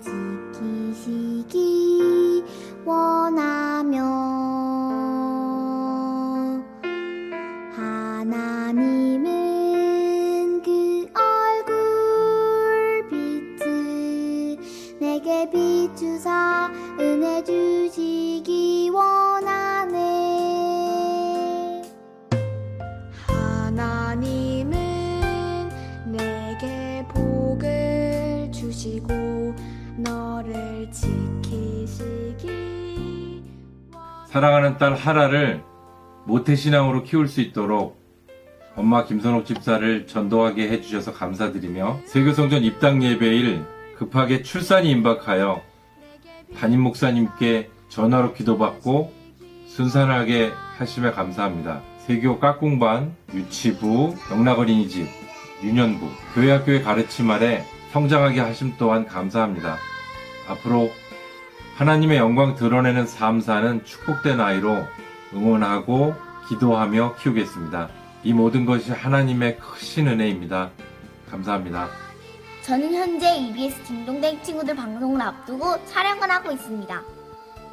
지키시기 원하며. 하나님은 그 얼굴 빛을 내게 비추사 은혜 주시기 원하네. 하나님은 내게 복을 주시고 너를 지키시기 사랑하는 딸 하라를 모태신앙으로 키울 수 있도록 엄마 김선옥 집사를 전도하게 해주셔서 감사드리며 세교성전 입당 예배일 급하게 출산이 임박하여 담임 목사님께 전화로 기도받고 순산하게 하심에 감사합니다. 세교 깍꿍반, 유치부, 영락어린이집, 유년부, 교회학교의 가르침 아래 성장하게 하심 또한 감사합니다. 앞으로 하나님의 영광 드러내는 삶 사는 축복된 아이로 응원하고 기도하며 키우겠습니다. 이 모든 것이 하나님의 크신 은혜입니다. 감사합니다. 저는 현재 EBS 딩동댕 친구들 방송을 앞두고 촬영을 하고 있습니다.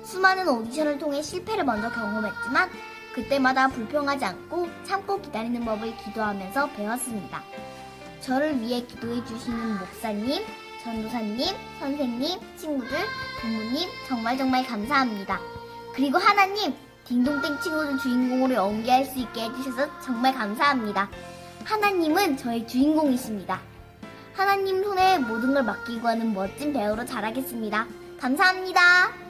수많은 오디션을 통해 실패를 먼저 경험했지만 그때마다 불평하지 않고 참고 기다리는 법을 기도하면서 배웠습니다. 저를 위해 기도해 주시는 목사님, 전도사님, 선생님, 친구들, 부모님 정말 정말 감사합니다. 그리고 하나님, 딩동댕 친구들 주인공으로 연기할 수 있게 해주셔서 정말 감사합니다. 하나님은 저의 주인공이십니다. 하나님 손에 모든 걸 맡기고 하는 멋진 배우로 자라겠습니다. 감사합니다.